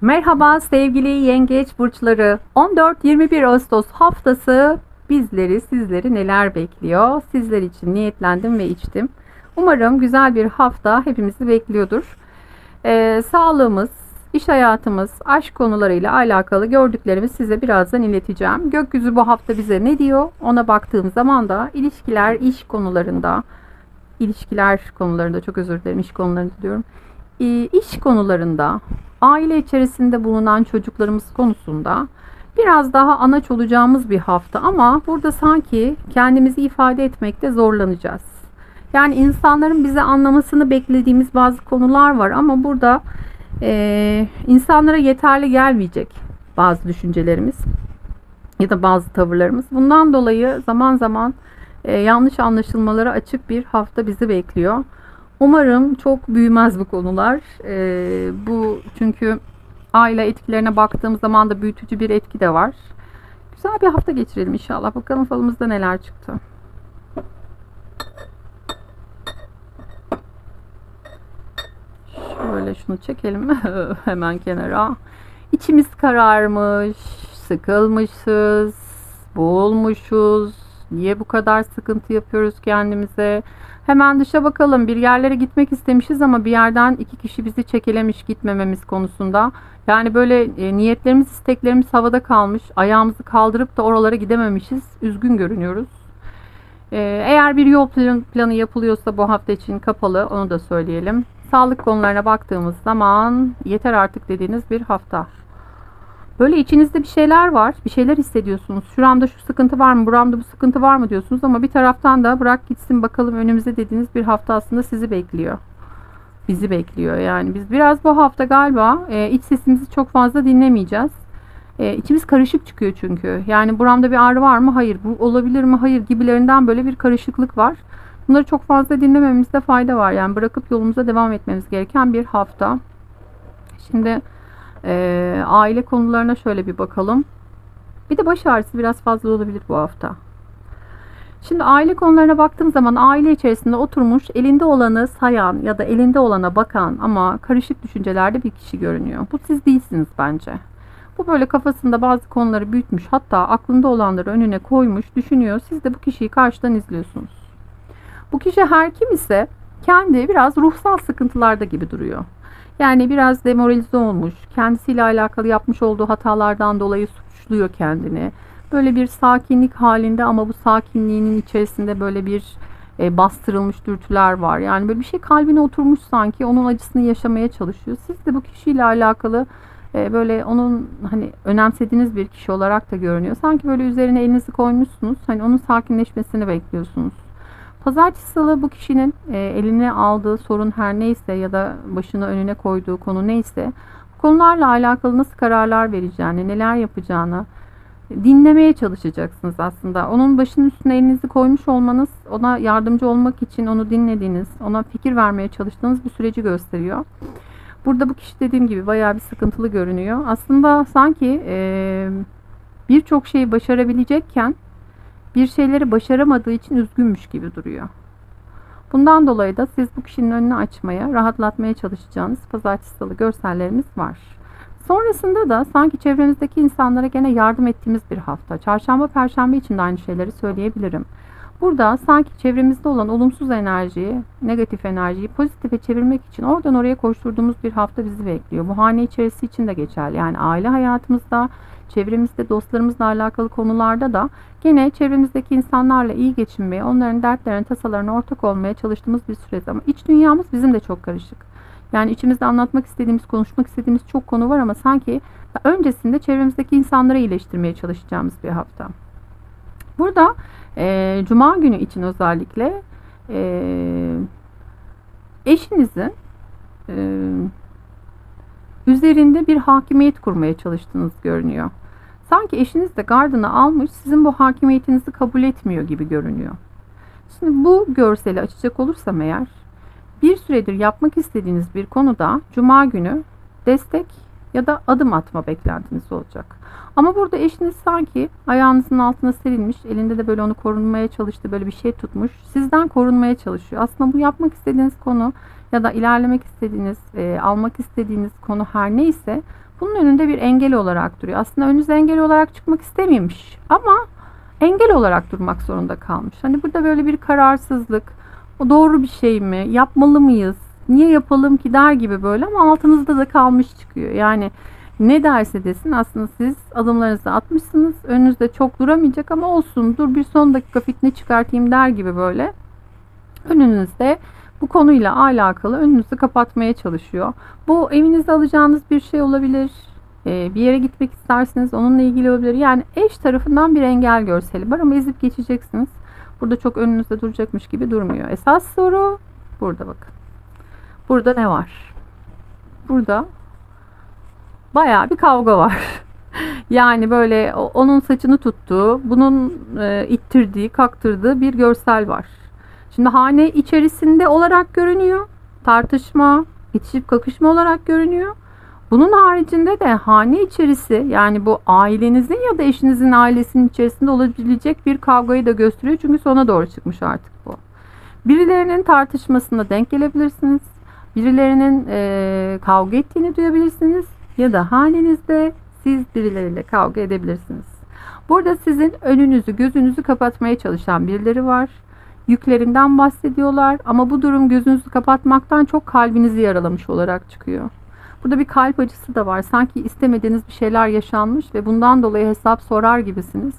Merhaba sevgili yengeç burçları. 14-21 Ağustos haftası bizleri, sizleri neler bekliyor? Sizler için niyetlendim ve içtim. Umarım güzel bir hafta hepimizi bekliyordur. Ee, sağlığımız, iş hayatımız, aşk konularıyla alakalı gördüklerimi size birazdan ileteceğim. Gökyüzü bu hafta bize ne diyor? Ona baktığım zaman da ilişkiler, iş konularında, ilişkiler konularında çok özür dilerim iş konularında diyorum. Ee, iş konularında, aile içerisinde bulunan çocuklarımız konusunda biraz daha anaç olacağımız bir hafta ama burada sanki kendimizi ifade etmekte zorlanacağız. Yani insanların bizi anlamasını beklediğimiz bazı konular var ama burada e, insanlara yeterli gelmeyecek bazı düşüncelerimiz ya da bazı tavırlarımız. Bundan dolayı zaman zaman e, yanlış anlaşılmalara açık bir hafta bizi bekliyor. Umarım çok büyümez bu konular. Ee, bu çünkü aile etkilerine baktığım zaman da büyütücü bir etki de var. Güzel bir hafta geçirelim inşallah. Bakalım falımızda neler çıktı. Şöyle şunu çekelim hemen kenara. İçimiz kararmış, sıkılmışız, boğulmuşuz. Niye bu kadar sıkıntı yapıyoruz kendimize? Hemen dışa bakalım. Bir yerlere gitmek istemişiz ama bir yerden iki kişi bizi çekelemiş gitmememiz konusunda. Yani böyle e, niyetlerimiz, isteklerimiz havada kalmış. Ayağımızı kaldırıp da oralara gidememişiz. Üzgün görünüyoruz. E, eğer bir yol plan, planı yapılıyorsa bu hafta için kapalı. Onu da söyleyelim. Sağlık konularına baktığımız zaman yeter artık dediğiniz bir hafta. Böyle içinizde bir şeyler var. Bir şeyler hissediyorsunuz. Şuramda şu sıkıntı var mı? Buramda bu sıkıntı var mı diyorsunuz. Ama bir taraftan da bırak gitsin bakalım önümüze dediğiniz bir hafta aslında sizi bekliyor. Bizi bekliyor. Yani biz biraz bu hafta galiba e, iç sesimizi çok fazla dinlemeyeceğiz. E, içimiz karışık çıkıyor çünkü. Yani buramda bir ağrı var mı? Hayır. Bu olabilir mi? Hayır gibilerinden böyle bir karışıklık var. Bunları çok fazla dinlememizde fayda var. Yani bırakıp yolumuza devam etmemiz gereken bir hafta. Şimdi ee, aile konularına şöyle bir bakalım. Bir de baş ağrısı biraz fazla olabilir bu hafta. Şimdi aile konularına baktığım zaman aile içerisinde oturmuş elinde olanı sayan ya da elinde olana bakan ama karışık düşüncelerde bir kişi görünüyor. Bu siz değilsiniz bence. Bu böyle kafasında bazı konuları büyütmüş hatta aklında olanları önüne koymuş düşünüyor. Siz de bu kişiyi karşıdan izliyorsunuz. Bu kişi her kim ise kendi biraz ruhsal sıkıntılarda gibi duruyor. Yani biraz demoralize olmuş, kendisiyle alakalı yapmış olduğu hatalardan dolayı suçluyor kendini. Böyle bir sakinlik halinde ama bu sakinliğinin içerisinde böyle bir e, bastırılmış dürtüler var. Yani böyle bir şey kalbine oturmuş sanki onun acısını yaşamaya çalışıyor. Siz de bu kişiyle alakalı e, böyle onun hani önemsediğiniz bir kişi olarak da görünüyor. Sanki böyle üzerine elinizi koymuşsunuz. Hani onun sakinleşmesini bekliyorsunuz. Pazartesi salı bu kişinin e, eline aldığı sorun her neyse ya da başına önüne koyduğu konu neyse konularla alakalı nasıl kararlar vereceğini, neler yapacağını dinlemeye çalışacaksınız aslında. Onun başının üstüne elinizi koymuş olmanız ona yardımcı olmak için onu dinlediğiniz, ona fikir vermeye çalıştığınız bir süreci gösteriyor. Burada bu kişi dediğim gibi bayağı bir sıkıntılı görünüyor. Aslında sanki e, birçok şeyi başarabilecekken bir şeyleri başaramadığı için üzgünmüş gibi duruyor. Bundan dolayı da siz bu kişinin önünü açmaya, rahatlatmaya çalışacağınız pazartesi salı görsellerimiz var. Sonrasında da sanki çevremizdeki insanlara gene yardım ettiğimiz bir hafta. Çarşamba, perşembe için de aynı şeyleri söyleyebilirim. Burada sanki çevremizde olan olumsuz enerjiyi, negatif enerjiyi pozitife çevirmek için oradan oraya koşturduğumuz bir hafta bizi bekliyor. Bu hane içerisi için de geçerli. Yani aile hayatımızda, çevremizde dostlarımızla alakalı konularda da gene çevremizdeki insanlarla iyi geçinmeye, onların dertlerine, tasalarına ortak olmaya çalıştığımız bir süreç. Ama iç dünyamız bizim de çok karışık. Yani içimizde anlatmak istediğimiz, konuşmak istediğimiz çok konu var ama sanki öncesinde çevremizdeki insanları iyileştirmeye çalışacağımız bir hafta. Burada e, Cuma günü için özellikle e, eşinizin e, üzerinde bir hakimiyet kurmaya çalıştığınız görünüyor. Sanki eşiniz de gardını almış sizin bu hakimiyetinizi kabul etmiyor gibi görünüyor. Şimdi bu görseli açacak olursam eğer bir süredir yapmak istediğiniz bir konuda cuma günü destek ya da adım atma beklentiniz olacak. Ama burada eşiniz sanki ayağınızın altına serilmiş, elinde de böyle onu korunmaya çalıştı, böyle bir şey tutmuş. Sizden korunmaya çalışıyor. Aslında bu yapmak istediğiniz konu ya da ilerlemek istediğiniz, e, almak istediğiniz konu her neyse bunun önünde bir engel olarak duruyor. Aslında önünüze engel olarak çıkmak istememiş ama engel olarak durmak zorunda kalmış. Hani burada böyle bir kararsızlık, o doğru bir şey mi, yapmalı mıyız, niye yapalım ki der gibi böyle ama altınızda da kalmış çıkıyor. Yani ne derse desin aslında siz adımlarınızı atmışsınız. Önünüzde çok duramayacak ama olsun dur bir son dakika fitne çıkartayım der gibi böyle. Önünüzde bu konuyla alakalı önünüzü kapatmaya çalışıyor. Bu evinizde alacağınız bir şey olabilir. Ee, bir yere gitmek isterseniz onunla ilgili olabilir. Yani eş tarafından bir engel görseli var ama ezip geçeceksiniz. Burada çok önünüzde duracakmış gibi durmuyor. Esas soru burada bakın. Burada ne var? Burada bayağı bir kavga var. yani böyle onun saçını tuttuğu, bunun e, ittirdiği, kaktırdığı bir görsel var. Şimdi hane içerisinde olarak görünüyor. Tartışma, itişip kakışma olarak görünüyor. Bunun haricinde de hane içerisi yani bu ailenizin ya da eşinizin ailesinin içerisinde olabilecek bir kavgayı da gösteriyor. Çünkü sona doğru çıkmış artık bu. Birilerinin tartışmasına denk gelebilirsiniz. Birilerinin e, kavga ettiğini duyabilirsiniz. Ya da halinizde siz birileriyle kavga edebilirsiniz. Burada sizin önünüzü gözünüzü kapatmaya çalışan birileri var. Yüklerinden bahsediyorlar ama bu durum gözünüzü kapatmaktan çok kalbinizi yaralamış olarak çıkıyor. Burada bir kalp acısı da var. Sanki istemediğiniz bir şeyler yaşanmış ve bundan dolayı hesap sorar gibisiniz.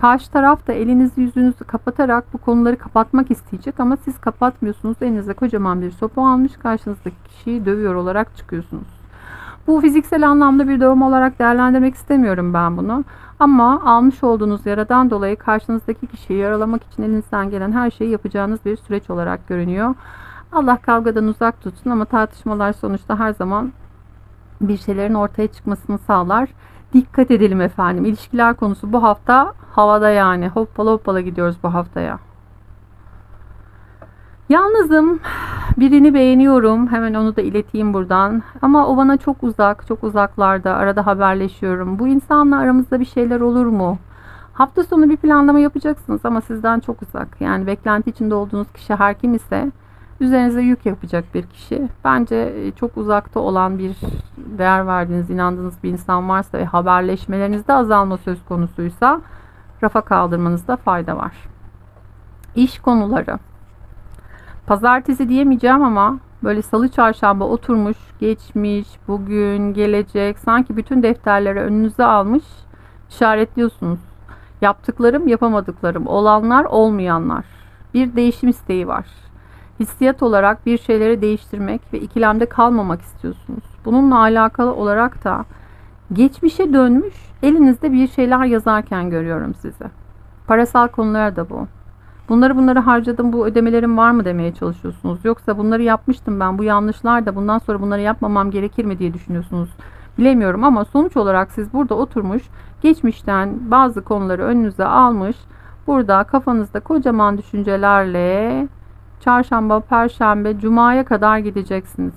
Karşı taraf da elinizi yüzünüzü kapatarak bu konuları kapatmak isteyecek ama siz kapatmıyorsunuz. Elinize kocaman bir sopa almış karşınızdaki kişiyi dövüyor olarak çıkıyorsunuz. Bu fiziksel anlamda bir dövme olarak değerlendirmek istemiyorum ben bunu. Ama almış olduğunuz yaradan dolayı karşınızdaki kişiyi yaralamak için elinizden gelen her şeyi yapacağınız bir süreç olarak görünüyor. Allah kavgadan uzak tutsun ama tartışmalar sonuçta her zaman bir şeylerin ortaya çıkmasını sağlar. Dikkat edelim efendim. İlişkiler konusu bu hafta havada yani. Hoppala hoppala gidiyoruz bu haftaya. Yalnızım. Birini beğeniyorum. Hemen onu da ileteyim buradan. Ama o bana çok uzak, çok uzaklarda. Arada haberleşiyorum. Bu insanla aramızda bir şeyler olur mu? Hafta sonu bir planlama yapacaksınız ama sizden çok uzak. Yani beklenti içinde olduğunuz kişi her kim ise üzerinize yük yapacak bir kişi. Bence e, çok uzakta olan bir değer verdiğiniz, inandığınız bir insan varsa ve haberleşmelerinizde azalma söz konusuysa rafa kaldırmanızda fayda var. İş konuları. Pazartesi diyemeyeceğim ama böyle salı çarşamba oturmuş, geçmiş, bugün, gelecek sanki bütün defterleri önünüze almış işaretliyorsunuz. Yaptıklarım, yapamadıklarım, olanlar, olmayanlar. Bir değişim isteği var hissiyat olarak bir şeyleri değiştirmek ve ikilemde kalmamak istiyorsunuz. Bununla alakalı olarak da geçmişe dönmüş elinizde bir şeyler yazarken görüyorum sizi. Parasal konular da bu. Bunları bunları harcadım bu ödemelerim var mı demeye çalışıyorsunuz. Yoksa bunları yapmıştım ben bu yanlışlar da bundan sonra bunları yapmamam gerekir mi diye düşünüyorsunuz. Bilemiyorum ama sonuç olarak siz burada oturmuş geçmişten bazı konuları önünüze almış burada kafanızda kocaman düşüncelerle çarşamba, perşembe, cumaya kadar gideceksiniz.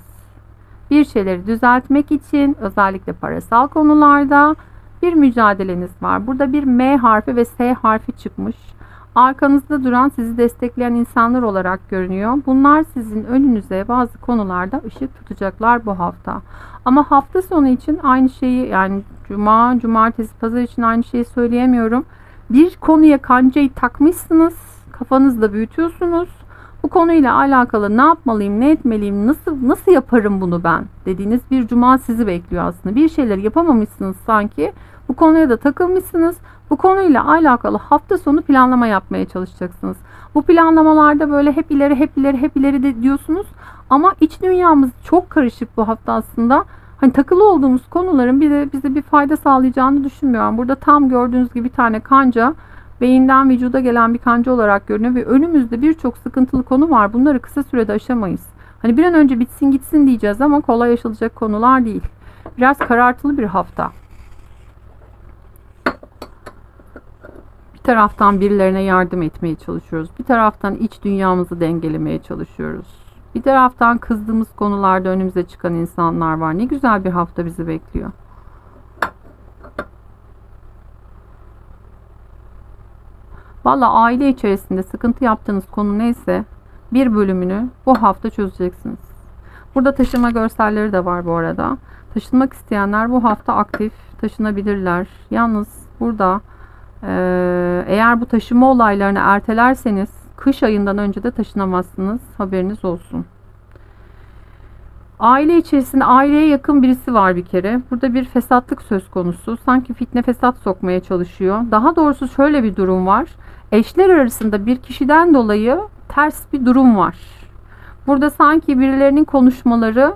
Bir şeyleri düzeltmek için özellikle parasal konularda bir mücadeleniz var. Burada bir M harfi ve S harfi çıkmış. Arkanızda duran sizi destekleyen insanlar olarak görünüyor. Bunlar sizin önünüze bazı konularda ışık tutacaklar bu hafta. Ama hafta sonu için aynı şeyi yani cuma, cumartesi, pazar için aynı şeyi söyleyemiyorum. Bir konuya kancayı takmışsınız. Kafanızda büyütüyorsunuz bu konuyla alakalı ne yapmalıyım, ne etmeliyim, nasıl nasıl yaparım bunu ben dediğiniz bir cuma sizi bekliyor aslında. Bir şeyler yapamamışsınız sanki. Bu konuya da takılmışsınız. Bu konuyla alakalı hafta sonu planlama yapmaya çalışacaksınız. Bu planlamalarda böyle hep ileri, hep ileri, hep ileri de diyorsunuz. Ama iç dünyamız çok karışık bu hafta aslında. Hani takılı olduğumuz konuların bize, bize bir fayda sağlayacağını düşünmüyorum. Burada tam gördüğünüz gibi bir tane kanca beyinden vücuda gelen bir kanca olarak görünüyor ve önümüzde birçok sıkıntılı konu var. Bunları kısa sürede aşamayız. Hani bir an önce bitsin gitsin diyeceğiz ama kolay aşılacak konular değil. Biraz karartılı bir hafta. Bir taraftan birilerine yardım etmeye çalışıyoruz. Bir taraftan iç dünyamızı dengelemeye çalışıyoruz. Bir taraftan kızdığımız konularda önümüze çıkan insanlar var. Ne güzel bir hafta bizi bekliyor. Valla aile içerisinde sıkıntı yaptığınız konu neyse bir bölümünü bu hafta çözeceksiniz. Burada taşıma görselleri de var bu arada. Taşınmak isteyenler bu hafta aktif taşınabilirler. Yalnız burada eee, eğer bu taşıma olaylarını ertelerseniz kış ayından önce de taşınamazsınız. Haberiniz olsun. Aile içerisinde aileye yakın birisi var bir kere. Burada bir fesatlık söz konusu. Sanki fitne fesat sokmaya çalışıyor. Daha doğrusu şöyle bir durum var. Eşler arasında bir kişiden dolayı ters bir durum var. Burada sanki birilerinin konuşmaları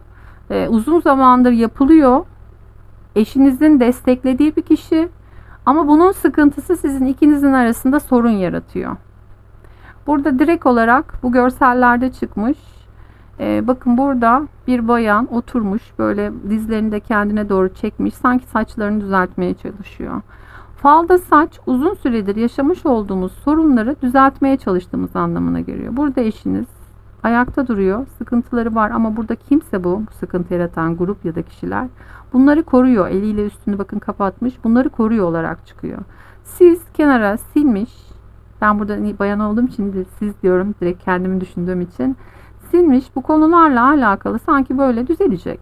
e, uzun zamandır yapılıyor. Eşinizin desteklediği bir kişi ama bunun sıkıntısı sizin ikinizin arasında sorun yaratıyor. Burada direkt olarak bu görsellerde çıkmış. Ee, bakın burada bir bayan oturmuş böyle dizlerini de kendine doğru çekmiş sanki saçlarını düzeltmeye çalışıyor. Falda saç uzun süredir yaşamış olduğumuz sorunları düzeltmeye çalıştığımız anlamına geliyor. Burada eşiniz ayakta duruyor. Sıkıntıları var ama burada kimse bu sıkıntı yaratan grup ya da kişiler bunları koruyor. Eliyle üstünü bakın kapatmış. Bunları koruyor olarak çıkıyor. Siz kenara silmiş. Ben burada bayan olduğum için de siz diyorum direkt kendimi düşündüğüm için silmiş bu konularla alakalı sanki böyle düzelecek.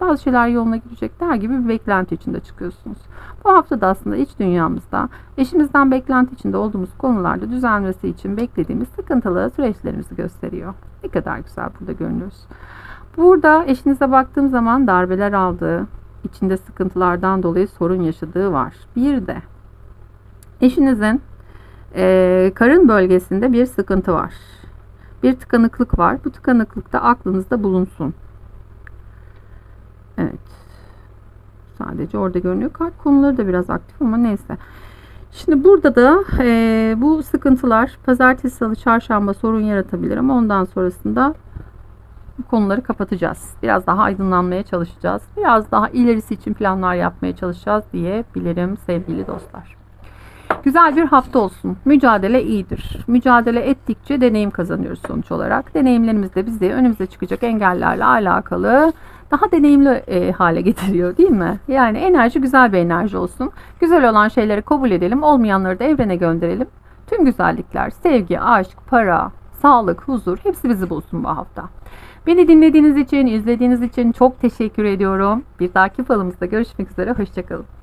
Bazı şeyler yoluna girecek der gibi bir beklenti içinde çıkıyorsunuz. Bu hafta da aslında iç dünyamızda eşimizden beklenti içinde olduğumuz konularda düzelmesi için beklediğimiz sıkıntılı süreçlerimizi gösteriyor. Ne kadar güzel burada görünüyoruz. Burada eşinize baktığım zaman darbeler aldığı, içinde sıkıntılardan dolayı sorun yaşadığı var. Bir de eşinizin eee, karın bölgesinde bir sıkıntı var bir tıkanıklık var. Bu tıkanıklık da aklınızda bulunsun. Evet. Sadece orada görünüyor. Kalp konuları da biraz aktif ama neyse. Şimdi burada da e, bu sıkıntılar pazartesi, salı, çarşamba sorun yaratabilir ama ondan sonrasında bu konuları kapatacağız. Biraz daha aydınlanmaya çalışacağız. Biraz daha ilerisi için planlar yapmaya çalışacağız diyebilirim sevgili dostlar. Güzel bir hafta olsun. Mücadele iyidir. Mücadele ettikçe deneyim kazanıyoruz sonuç olarak. Deneyimlerimiz de bizi önümüze çıkacak engellerle alakalı daha deneyimli e, hale getiriyor değil mi? Yani enerji güzel bir enerji olsun. Güzel olan şeyleri kabul edelim. Olmayanları da evrene gönderelim. Tüm güzellikler, sevgi, aşk, para, sağlık, huzur hepsi bizi bulsun bu hafta. Beni dinlediğiniz için, izlediğiniz için çok teşekkür ediyorum. Bir dahaki falımızda görüşmek üzere. Hoşçakalın.